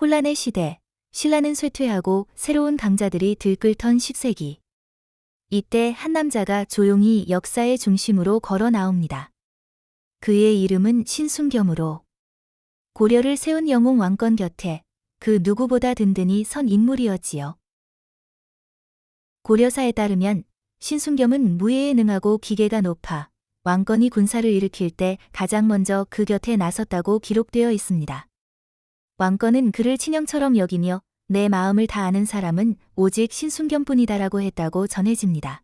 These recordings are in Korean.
혼란의 시대, 신라는 쇠퇴하고 새로운 강자들이 들끓던 10세기. 이때 한 남자가 조용히 역사의 중심으로 걸어 나옵니다. 그의 이름은 신순겸으로 고려를 세운 영웅 왕권 곁에 그 누구보다 든든히 선 인물이었지요. 고려사에 따르면 신순겸은 무예에 능하고 기계가 높아 왕건이 군사를 일으킬 때 가장 먼저 그 곁에 나섰다고 기록되어 있습니다. 왕건은 그를 친형처럼 여기며 내 마음을 다 아는 사람은 오직 신순겸뿐이다라고 했다고 전해집니다.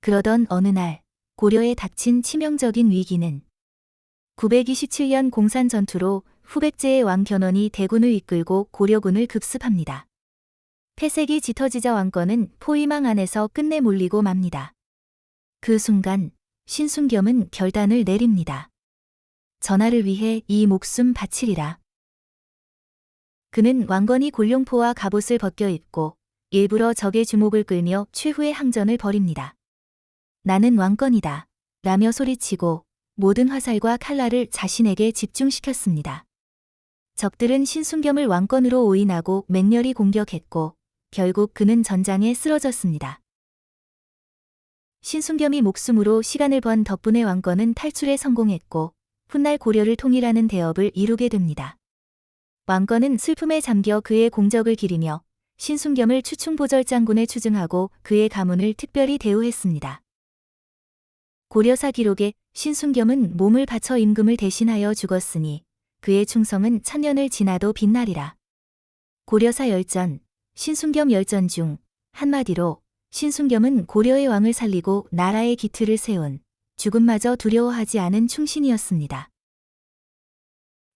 그러던 어느 날 고려에 닥친 치명적인 위기는 927년 공산 전투로 후백제의 왕 견훤이 대군을 이끌고 고려군을 급습합니다. 폐색이 짙어지자 왕건은 포위망 안에서 끝내 몰리고 맙니다. 그 순간 신순겸은 결단을 내립니다. 전하를 위해 이 목숨 바치리라. 그는 왕건이 골룡포와 갑옷을 벗겨 입고 일부러 적의 주목을 끌며 최후의 항전을 벌입니다. 나는 왕건이다. 라며 소리치고 모든 화살과 칼날을 자신에게 집중시켰습니다. 적들은 신순겸을 왕건으로 오인하고 맹렬히 공격했고 결국 그는 전장에 쓰러졌습니다. 신순겸이 목숨으로 시간을 번 덕분에 왕건은 탈출에 성공했고 훗날 고려를 통일하는 대업을 이루게 됩니다. 왕건은 슬픔에 잠겨 그의 공적을 기리며 신순겸을 추충보절 장군에 추증하고 그의 가문을 특별히 대우했습니다. 고려사 기록에 신순겸은 몸을 바쳐 임금을 대신하여 죽었으니 그의 충성은 천년을 지나도 빛나리라. 고려사 열전, 신순겸 열전 중 한마디로 신순겸은 고려의 왕을 살리고 나라의 기틀을 세운 죽음마저 두려워하지 않은 충신이었습니다.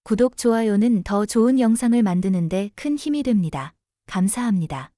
구독, 좋아요는 더 좋은 영상을 만드는데 큰 힘이 됩니다. 감사합니다.